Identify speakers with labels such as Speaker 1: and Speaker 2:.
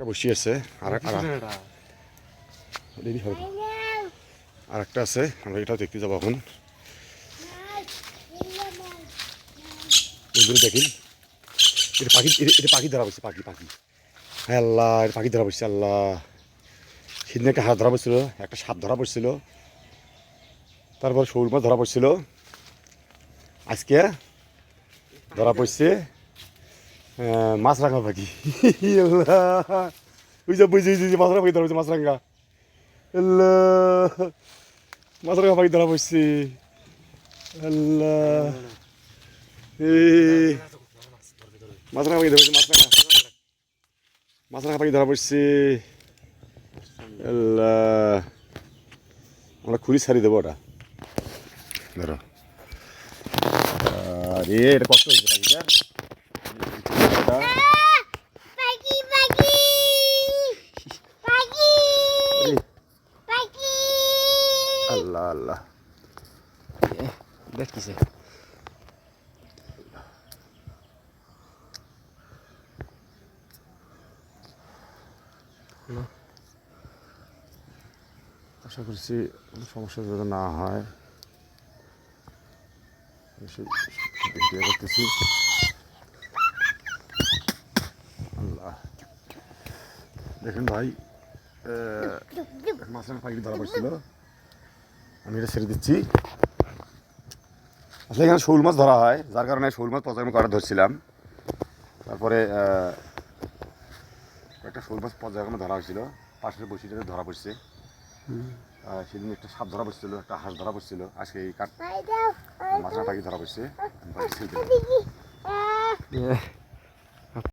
Speaker 1: একটা বসি আছে আর আর দেরি হবে আর একটা আছে আমরা এটাও দেখতে যাব এখন। দেখেন এটা পাখি এটা- এটা পাখি ধরা পড়ছে পাখি পাখি। হ্যাঁ আল্লাহ এটা পাখি ধরা পড়ছে আল্লাহ। সেদিন একটা হাঁস ধরা পড়ছিল একটা সাপ ধরা পড়ছিল। তারপর শৌল মাছ ধরা পড়ছিল। আজকে ধরা পড়ছে মাছরাঙা পাখি। ওই যে বুঝছি যে মাছরাঙা পাখি ধরা পড়ছে, মাছরাঙা। আল্লাহ। মাছরাঙা পাখি ধরা পড়ছে। আল্লাহ। মাছরাঙা পাখি ধরা মাছরাঙা। মাছরাঙা পাখি ধরা পড়ছে। আল্লাহ। আমরা খুলি ছাড়ি দেবো ওটা। ধরো। আরে, এটা কষ্ট হয়েছে পাখিটা এটা
Speaker 2: পাখি পাখি পাখি
Speaker 1: এই,
Speaker 2: পাখি
Speaker 1: আল্লাহ
Speaker 3: দেখতেছে
Speaker 1: আশা করছি কোনো সমস্যা যাতে না হয় করতেছি আল্লাহ দেখেন ভাই মাছের পাখি ধরা পড়ছিল আমি এটা ছেড়ে দিচ্ছি আসলে এখানে শৌল মাছ ধরা হয় যার কারণে শৌল মাছ পর্যায়ক্রমে করা ধরছিলাম তারপরে একটা শৌল মাছ পর্যায়ক্রমে ধরা হয়েছিল পাশের বসিটাতে ধরা পড়ছে সেদিন একটা সাপ ধরা পড়ছিল একটা হাঁস ধরা পড়ছিল আজকে এই কাঠ মাছটা পাখি ধরা পড়ছে